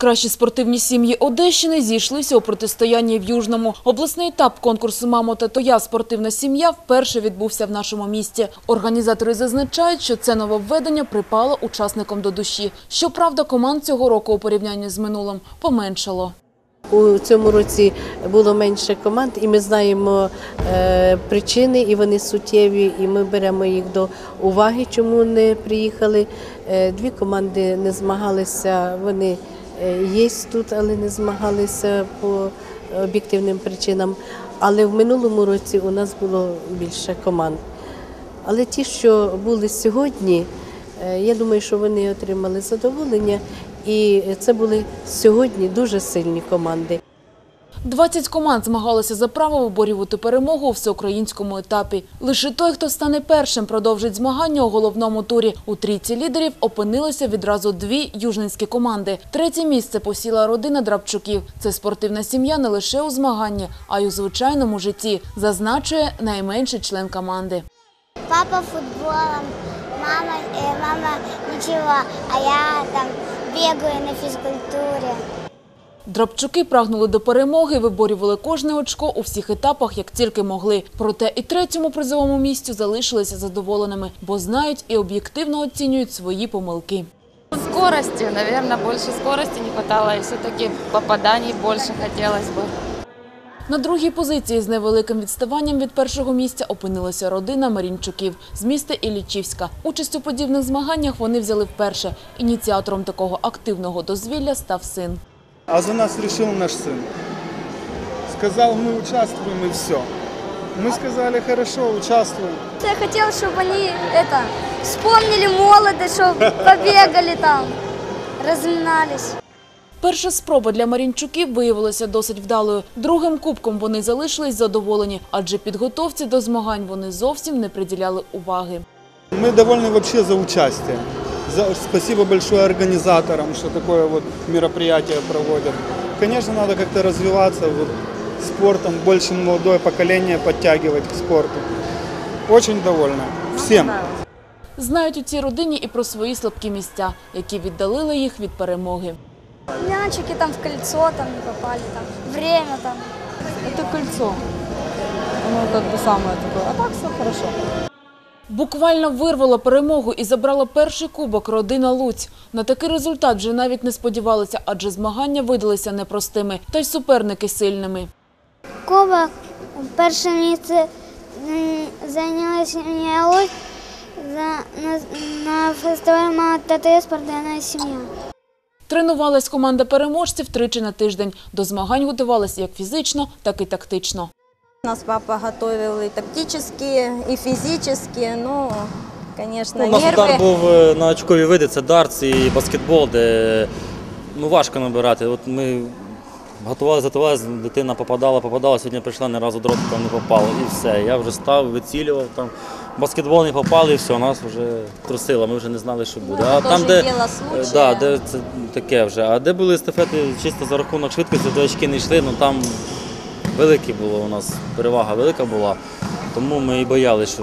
Кращі спортивні сім'ї Одещини зійшлися у протистоянні в Южному. Обласний етап конкурсу «Мамо та Тоя. Спортивна сім'я» вперше відбувся в нашому місті. Організатори зазначають, що це нововведення припало учасникам до душі. Щоправда, команд цього року у порівнянні з минулим поменшало. У цьому році було менше команд, і ми знаємо е, причини, і вони суттєві, і ми беремо їх до уваги, чому не приїхали. Е, дві команди не змагалися, вони є тут, але не змагалися по об'єктивним причинам. Але в минулому році у нас було більше команд. Але ті, що були сьогодні, е, я думаю, що вони отримали задоволення. І це були сьогодні дуже сильні команди. 20 команд змагалися за право виборювати перемогу у всеукраїнському етапі. Лише той, хто стане першим, продовжить змагання у головному турі. У трійці лідерів опинилися відразу дві южненські команди. Третє місце посіла родина Драбчуків. Це спортивна сім'я не лише у змаганні, а й у звичайному житті, зазначує найменший член команди. Папа футболом, мама, э, мама ничего, а я там бегаю на физкультуре. Драбчуки прагнули до перемоги, виборювали кожне очко у всіх етапах, як тільки могли. Проте і третьому призовому місцю залишилися задоволеними, бо знають і об'єктивно оцінюють свої помилки. Скорости, наверное, больше скорости не хватало, и все-таки попаданий больше хотелось бы. На другій позиції з невеликим відставанням від першого місця опинилася родина Марінчуків з міста Іллічівська. Участь у подібних змаганнях вони взяли вперше. Ініціатором такого активного дозвілля став син. А за нас решил наш сын. Сказал, мы участвуем и все. Мы сказали, хорошо, участвуем. Я хотел, чтобы они это вспомнили молодость, чтобы побегали там, разминались. Перша спроба для Марінчуків виявилася досить вдалою. Другим кубком вони залишились задоволені, адже підготовці до змагань вони зовсім не приділяли уваги. Мы довольны вообще за участие. За, спасибо большое организаторам, что такое вот мероприятие проводят. Конечно, надо как-то развиваться вот, спортом, больше молодое поколение подтягивать к спорту. Очень довольна. Всем. Знають у цій родині і про свої слабкі місця, які віддалили їх від перемоги. Мячики там в кольцо там не попали, там время там. Это кольцо. Оно как бы самое такое. А так все хорошо. Буквально вирвала перемогу і забрала перший кубок родина Луць. На такий результат вже навіть не сподівалися, адже змагання видалися непростими, та й суперники сильними. Кубок, перше місце м, зайняла сім'я Луць на, фестивалі «Мама спортивна сім'я. Тренувалась команда переможців тричі на тиждень. До змагань готувалися як фізично, так і тактично. Нас папа готовил и тактически, и физически, ну, конечно, Ну, у нас удар нервы. був е, на очкові види, це дартс і баскетбол, де ну, важко набирати. От ми готувалися, готувалися, дитина попадала, попадала, сьогодні прийшла, ні разу дротиком не попало. І все. Я вже став, вицілював там. Баскетбол не попали, і все, нас вже трусило, ми вже не знали, що буде. Ну, це теж діло е, да, де це таке вже. А де були естафети чисто за рахунок швидкості, де очки не йшли, ну там велике було у нас, перевага велика була. Тому ми і боялися, що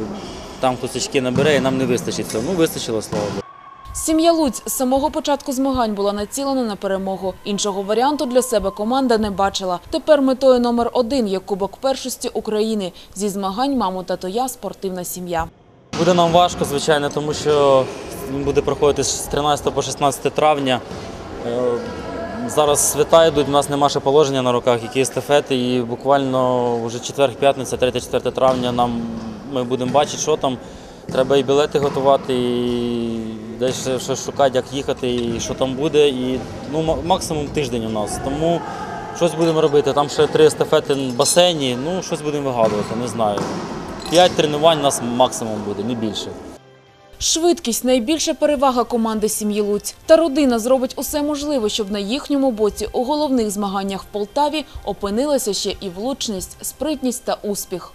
там хтось очки набере і нам не вистачить цього. Ну, вистачило, слава Богу. Сім'я Луць з самого початку змагань була націлена на перемогу. Іншого варіанту для себе команда не бачила. Тепер метою номер один є Кубок першості України. Зі змагань «Мамо та Тоя. Спортивна сім'я. Буде нам важко, звичайно, тому що він буде проходити з 13 по 16 травня. Зараз свята йдуть, у нас нема ще положення на руках, які естафети, і буквально вже четвер-п'ятниця, 3-4 травня нам ми будемо бачити, що там. Треба і білети готувати, і десь щось шукати, як їхати, і що там буде. І ну, максимум тиждень у нас. Тому щось будемо робити. Там ще три естафети в басейні, ну щось будемо вигадувати, не знаю. П'ять тренувань у нас максимум буде, не більше. Швидкість – найбільша перевага команди сім'ї Луць. Та родина зробить усе можливе, щоб на їхньому боці у головних змаганнях в Полтаві опинилася ще і влучність, спритність та успіх.